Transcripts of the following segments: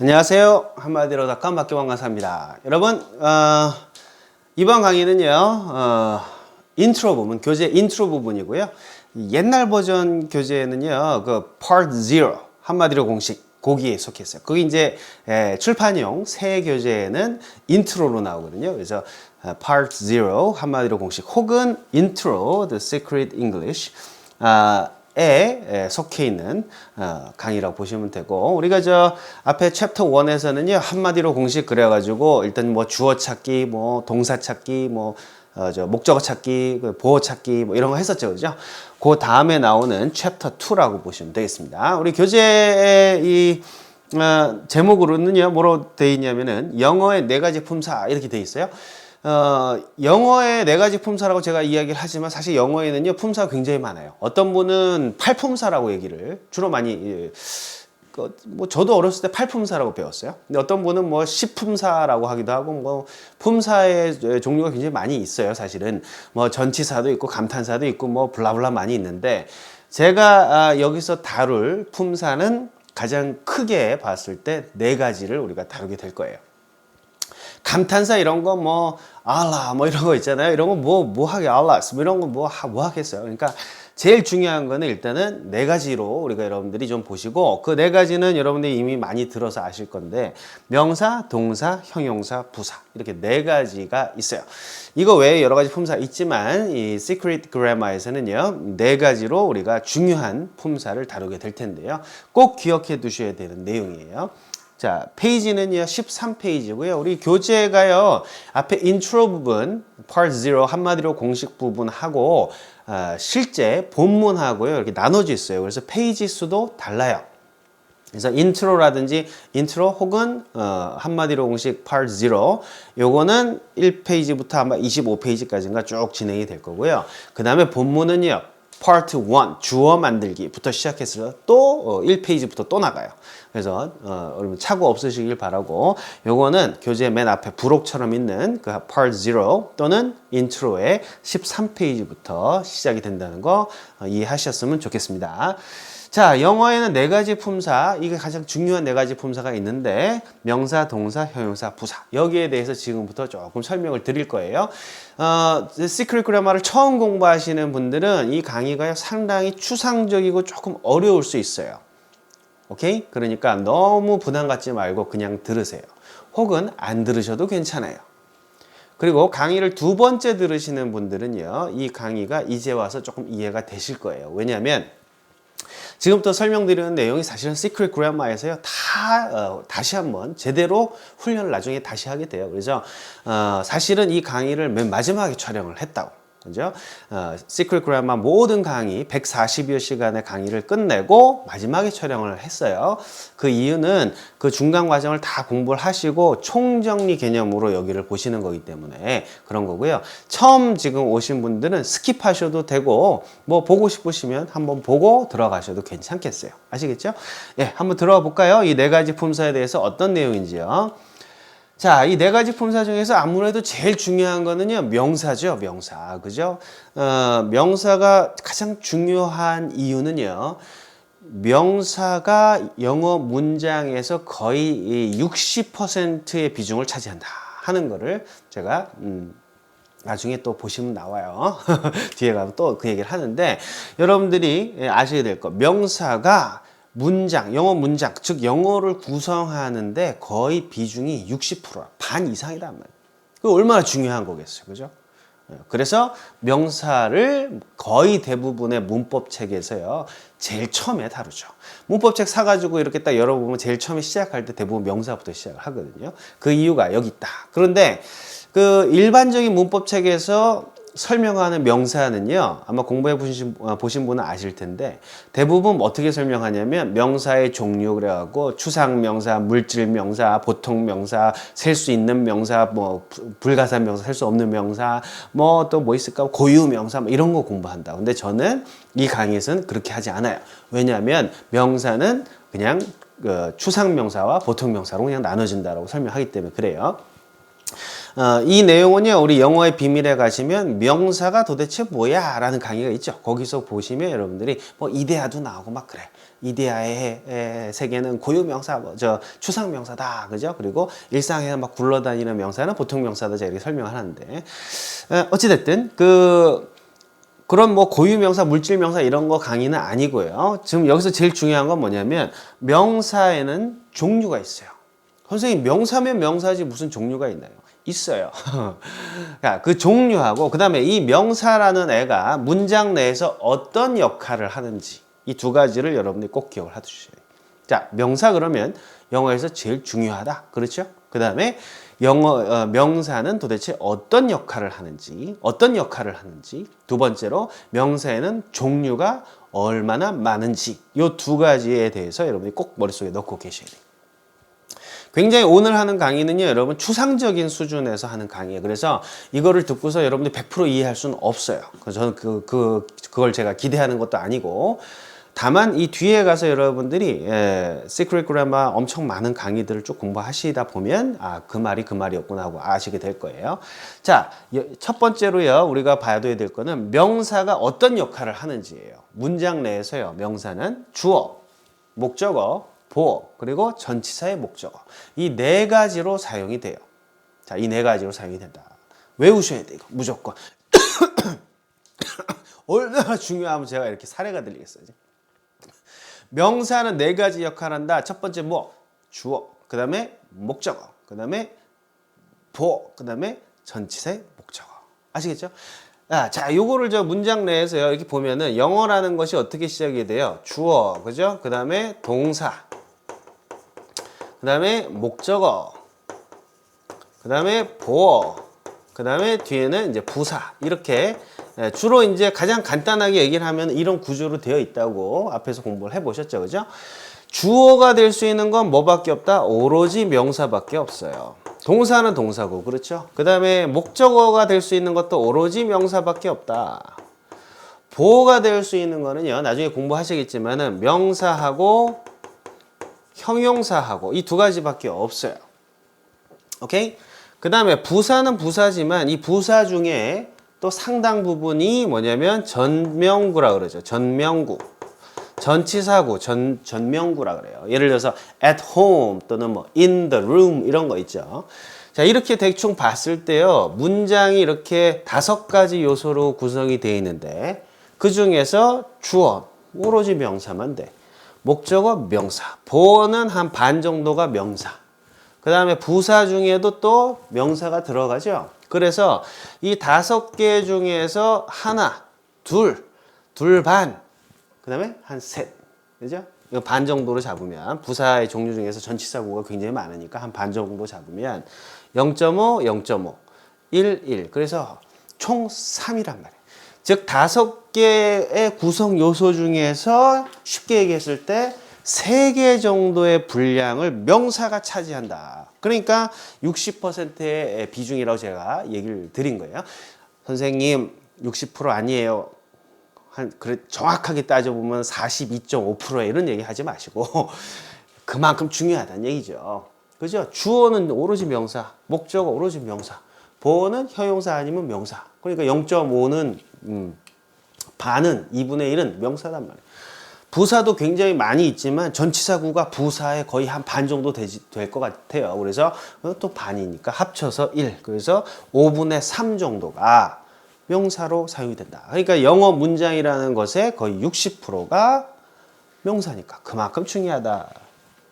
안녕하세요. 한마디로 닷컴 박기광 강사입니다. 여러분, 어, 이번 강의는요, 어, 인트로 부분, 교재 인트로 부분이고요. 옛날 버전 교재는요, 그 Part 0, 한마디로 공식, 거기에 속했어요. 그게 이제 에, 출판용 새 교재에는 인트로로 나오거든요. 그래서 어, Part 0, 한마디로 공식, 혹은 인트로, The Secret English, 아, 에 에, 속해 있는 어, 강의라고 보시면 되고 우리가 저 앞에 챕터 1에서는요 한마디로 공식 그래가지고 일단 뭐 주어 찾기 뭐 동사 찾기 뭐 어, 저 목적어 찾기 그 보어 찾기 뭐 이런 거 했었죠 그죠? 그 다음에 나오는 챕터 2라고 보시면 되겠습니다. 우리 교재의 이 어, 제목으로는요 뭐로 돼 있냐면은 영어의 네 가지 품사 이렇게 돼 있어요 어, 영어의 네 가지 품사라고 제가 이야기를 하지만 사실 영어에는요 품사가 굉장히 많아요. 어떤 분은 팔품사라고 얘기를 주로 많이 예, 그, 뭐 저도 어렸을 때 팔품사라고 배웠어요. 근데 어떤 분은 뭐 십품사라고 하기도 하고 뭐 품사의 종류가 굉장히 많이 있어요. 사실은 뭐 전치사도 있고 감탄사도 있고 뭐 블라블라 많이 있는데 제가 아, 여기서 다룰 품사는 가장 크게 봤을 때 네 가지를 우리가 다루게 될 거예요. 감탄사 이런 거 뭐 알라 뭐 이런 거 있잖아요. 이런 거 뭐뭐 하게 알라스 뭐 이런 거뭐뭐 하겠어요. 그러니까 제일 중요한 거는 일단은 네 가지로 우리가 여러분들이 좀 보시고 그 네 가지는 여러분들이 이미 많이 들어서 아실 건데 명사, 동사, 형용사, 부사 이렇게 네 가지가 있어요. 이거 외에 여러 가지 품사 있지만 이 Secret Grammar에서는요 네 가지로 우리가 중요한 품사를 다루게 될 텐데요. 꼭 기억해 두셔야 되는 내용이에요. 자, 페이지는요, 13페이지고요. 우리 교재가요, 앞에 인트로 부분, part 0, 한마디로 공식 부분하고, 어, 실제 본문하고요, 이렇게 나눠져 있어요. 그래서 페이지 수도 달라요. 그래서 인트로라든지 인트로 혹은 어, 한마디로 공식 part 0 요거는 1페이지부터 아마 25페이지까지인가 쭉 진행이 될 거고요. 그 다음에 본문은요. 파트 1 주어 만들기부터 시작해서 또 어, 1페이지부터 또 나가요. 그래서 어, 여러분 착오 없으시길 바라고 요거는 교재 맨 앞에 부록처럼 있는 그 part 0 또는 인트로의 13페이지부터 시작이 된다는 거 어, 이해하셨으면 좋겠습니다. 자, 영어에는 네 가지 품사, 이게 가장 중요한 네 가지 품사가 있는데, 명사, 동사, 형용사, 부사. 여기에 대해서 지금부터 조금 설명을 드릴 거예요. 어, 시크릿 그래머를 처음 공부하시는 분들은 이 강의가 상당히 추상적이고 조금 어려울 수 있어요. 오케이? 그러니까 너무 부담 갖지 말고 그냥 들으세요. 혹은 안 들으셔도 괜찮아요. 그리고 강의를 두 번째 들으시는 분들은요, 이 강의가 이제 와서 조금 이해가 되실 거예요. 왜냐하면 지금부터 설명드리는 내용이 사실은 시크릿 그래마에서요 다 어, 다시 한번 제대로 훈련을 나중에 다시 하게 돼요. 그래서 어, 사실은 이 강의를 맨 마지막에 촬영을 했다고. 그죠? 어, 시크릿 그래마 모든 강의 140여 시간의 강의를 끝내고 마지막에 촬영을 했어요. 그 이유는 그 중간 과정을 다 공부를 하시고 총정리 개념으로 여기를 보시는 거기 때문에 그런 거고요. 처음 지금 오신 분들은 스킵하셔도 되고 뭐 보고 싶으시면 한번 보고 들어가셔도 괜찮겠어요. 아시겠죠? 예, 한번 들어가 볼까요? 이 네 가지 품사에 대해서 어떤 내용인지요. 자, 이 네 가지 품사 중에서 아무래도 제일 중요한 거는요, 명사죠, 명사. 그죠? 어, 명사가 가장 중요한 이유는요, 명사가 영어 문장에서 거의 60%의 비중을 차지한다 하는 거를 제가, 음, 나중에 또 보시면 나와요. 뒤에 가면 또 그 얘기를 하는데, 여러분들이 아셔야 될 거, 명사가 문장, 영어 문장, 즉 영어를 구성하는데 거의 비중이 60%, 반 이상이란 말이에요. 그 얼마나 중요한 거겠어요. 그죠? 그래서 명사를 거의 대부분의 문법 책에서요, 제일 처음에 다루죠. 문법 책 사가지고 이렇게 딱 열어보면 제일 처음에 시작할 때 대부분 명사부터 시작을 하거든요. 그 이유가 여기 있다. 그런데 그 일반적인 문법 책에서 설명하는 명사는요, 아마 공부해 보신, 어, 보신 분은 아실 텐데, 대부분 어떻게 설명하냐면, 명사의 종류, 그래갖고, 추상 명사, 물질 명사, 보통 명사, 셀 수 있는 명사, 뭐, 불가산 명사, 셀 수 없는 명사, 뭐, 또 뭐 있을까, 고유 명사, 뭐 이런 거 공부한다. 근데 저는 이 강의에서는 그렇게 하지 않아요. 왜냐하면, 명사는 그냥, 그 추상 명사와 보통 명사로 그냥 나눠진다라고 설명하기 때문에 그래요. 어, 이 내용은요, 우리 영어의 비밀에 가시면 명사가 도대체 뭐야? 라는 강의가 있죠. 거기서 보시면 여러분들이 뭐 이데아도 나오고 막 그래. 이데아의 에, 세계는 고유 명사, 뭐, 저, 추상 명사다. 그죠? 그리고 일상에서 막 굴러다니는 명사는 보통 명사다. 제가 이렇게 설명을 하는데. 에, 어찌됐든, 그, 그런 뭐 고유 명사, 물질 명사 이런 거 강의는 아니고요. 지금 여기서 제일 중요한 건 뭐냐면 명사에는 종류가 있어요. 선생님 명사면 명사지 무슨 종류가 있나요? 있어요. 그러니까 그 종류하고 그 다음에 이 명사라는 애가 문장 내에서 어떤 역할을 하는지 이 두 가지를 여러분들이 꼭 기억을 해두셔야 돼요. 자, 명사 그러면 영어에서 제일 중요하다. 그렇죠? 그 다음에 영어 어, 명사는 도대체 어떤 역할을 하는지, 어떤 역할을 하는지. 두 번째로 명사에는 종류가 얼마나 많은지. 이 두 가지에 대해서 여러분이 꼭 머릿속에 넣고 계셔야 돼요. 굉장히 오늘 하는 강의는요, 여러분 추상적인 수준에서 하는 강의예요. 그래서 이거를 듣고서 여러분들이 100% 이해할 수는 없어요. 그래서 저는 그, 그, 그걸 제가 기대하는 것도 아니고, 다만 이 뒤에 가서 여러분들이 예, 시크릿 그래마 엄청 많은 강의들을 쭉 공부하시다 보면 아 그 말이 그 말이었구나 하고 아시게 될 거예요. 자, 여- 첫 번째로요 우리가 봐야 될 거는 명사가 어떤 역할을 하는지예요. 문장 내에서요 명사는 주어, 목적어, 보어 그리고 전치사의 목적어 이 네 가지로 사용이 돼요. 자, 이 네 가지로 사용이 된다. 외우셔야 돼 이거 무조건. 얼마나 중요하면 제가 이렇게 사례가 들리겠어요. 명사는 네 가지 역할을 한다. 첫 번째 뭐 주어, 그 다음에 목적어, 그 다음에 보어, 그 다음에 전치사의 목적어. 아시겠죠? 아, 자, 요거를 저 문장 내에서요. 이렇게 보면은 영어라는 것이 어떻게 시작이 돼요? 주어, 그죠? 그 다음에 동사, 그 다음에 목적어, 그 다음에 보어, 그 다음에 뒤에는 이제 부사. 이렇게 예, 주로 이제 가장 간단하게 얘기를 하면 이런 구조로 되어 있다고 앞에서 공부를 해 보셨죠. 그죠? 주어가 될 수 있는 건 뭐밖에 없다? 오로지 명사밖에 없어요. 동사는 동사고, 그렇죠? 그 다음에 목적어가 될 수 있는 것도 오로지 명사밖에 없다. 보어가 될 수 있는 거는요, 나중에 공부하시겠지만은 명사하고 형용사하고 이 두 가지밖에 없어요. 오케이? 그 다음에 부사는 부사지만 이 부사 중에 또 상당 부분이 뭐냐면 전명구라 그러죠. 전명구. 전치사구, 전, 전명구라 그래요. 예를 들어서 at home 또는 뭐 in the room 이런 거 있죠. 자, 이렇게 대충 봤을 때요. 문장이 이렇게 다섯 가지 요소로 구성이 되어 있는데 그 중에서 주어, 오로지 명사만 돼. 목적어 명사. 보어는 한 반 정도가 명사. 그 다음에 부사 중에도 또 명사가 들어가죠. 그래서 이 다섯 개 중에서 하나, 둘, 둘 반, 그 다음에 한 셋. 그죠? 반 정도로 잡으면 부사의 종류 중에서 전치사구가 굉장히 많으니까 한 반 정도 잡으면 0.5, 0.5, 1, 1. 그래서 총 3이란 말이에요. 즉 다섯 개의 구성 요소 중에서 쉽게 얘기했을 때 세 개 정도의 분량을 명사가 차지한다. 그러니까 60%의 비중이라고 제가 얘기를 드린 거예요. 선생님 60% 아니에요. 한 그래 정확하게 따져 보면 42.5%에 이런 얘기 하지 마시고 그만큼 중요하다는 얘기죠. 그죠? 주어는 오로지 명사, 목적어 오로지 명사, 보어는 형용사 아니면 명사. 그러니까 0.5는 음, 반은 2분의 1은 명사란 말이에요. 부사도 굉장히 많이 있지만 전치사구가 부사의 거의 한 반 정도 될 것 같아요. 그래서 또 반이니까 합쳐서 1. 그래서 5분의 3 정도가 명사로 사용이 된다. 그러니까 영어 문장이라는 것의 거의 60%가 명사니까 그만큼 중요하다.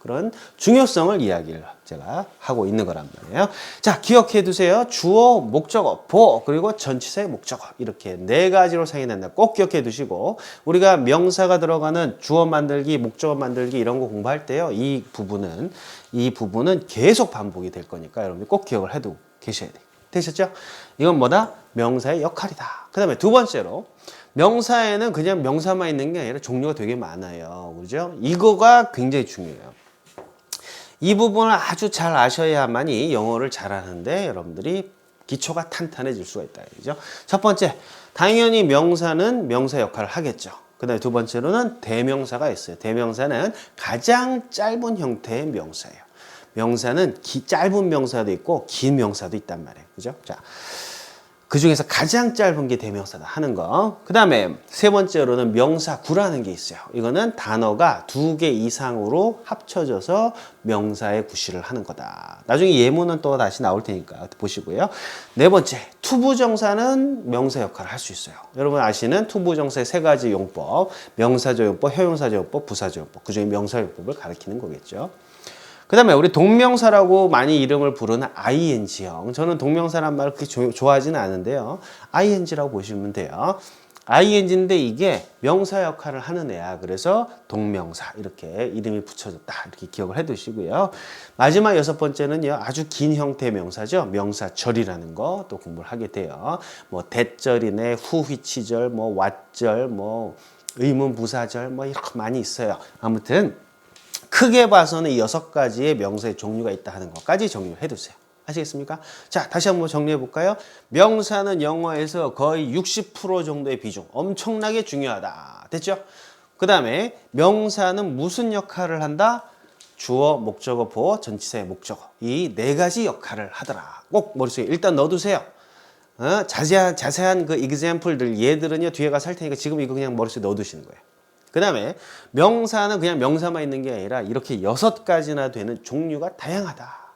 그런 중요성을 이야기를 제가 하고 있는 거란 말이에요. 자, 기억해 두세요. 주어, 목적어, 보어, 그리고 전치사의 목적어. 이렇게 네 가지로 된다. 꼭 기억해 두시고, 우리가 명사가 들어가는 주어 만들기, 목적어 만들기 이런 거 공부할 때요. 이 부분은, 이 부분은 계속 반복이 될 거니까 여러분들 꼭 기억을 해두고 계셔야 돼요. 되셨죠? 이건 뭐다? 명사의 역할이다. 그 다음에 두 번째로, 명사에는 그냥 명사만 있는 게 아니라 종류가 되게 많아요. 그죠? 이거가 굉장히 중요해요. 이 부분을 아주 잘 아셔야만이 영어를 잘하는데 여러분들이 기초가 탄탄해질 수가 있다. 그죠? 첫 번째, 당연히 명사는 명사 역할을 하겠죠. 그 다음에 두 번째로는 대명사가 있어요. 대명사는 가장 짧은 형태의 명사예요. 명사는 기- 짧은 명사도 있고 긴 명사도 있단 말이에요. 그죠? 자. 그 중에서 가장 짧은 게 대명사다 하는 거. 그 다음에 세 번째로는 명사구라는 게 있어요. 이거는 단어가 두 개 이상으로 합쳐져서 명사의 구실을 하는 거다. 나중에 예문은 또 다시 나올 테니까 보시고요. 네 번째, 투부정사는 명사 역할을 할 수 있어요. 여러분 아시는 투부정사의 세 가지 용법, 명사조용법, 형용사조용법, 부사조용법. 그 중에 명사용법을 가리키는 거겠죠. 그 다음에 우리 동명사라고 많이 이름을 부르는 ing형. 저는 동명사란 말을 그렇게 조- 좋아하지는 않은데요. ing라고 보시면 돼요. ing인데 이게 명사 역할을 하는 애야. 그래서 동명사 이렇게 이름이 붙여졌다. 이렇게 기억을 해 두시고요. 마지막 여섯 번째는요. 아주 긴 형태의 명사죠. 명사절이라는 거 또 공부를 하게 돼요. 뭐 대절이네, 후휘치절, 뭐 왓절, 뭐 의문 부사절 뭐 이렇게 많이 있어요. 아무튼 크게 봐서는 이 여섯 가지의 명사의 종류가 있다 하는 것까지 정리를 해두세요. 아시겠습니까? 자, 다시 한번 정리해 볼까요? 명사는 영어에서 거의 60% 정도의 비중, 엄청나게 중요하다. 됐죠? 그 다음에 명사는 무슨 역할을 한다? 주어, 목적어, 보어, 전치사의 목적어. 이 네 가지 역할을 하더라. 꼭 머릿속에 일단 넣어두세요. 어? 자세한, 자세한 그 example들, 예들은요, 뒤에 가서 할 테니까 지금 이거 그냥 머릿속에 넣어두시는 거예요. 그 다음에 명사는 그냥 명사만 있는 게 아니라 이렇게 여섯 가지나 되는 종류가 다양하다.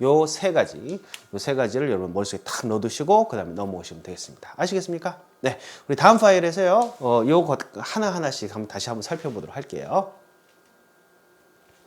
요 세 가지, 요 세 가지를 여러분 머릿속에 탁 넣어두시고 그 다음에 넘어오시면 되겠습니다. 아시겠습니까? 네, 우리 다음 파일에서요, 어, 요것 하나 하나씩 한번 다시 한번 살펴보도록 할게요.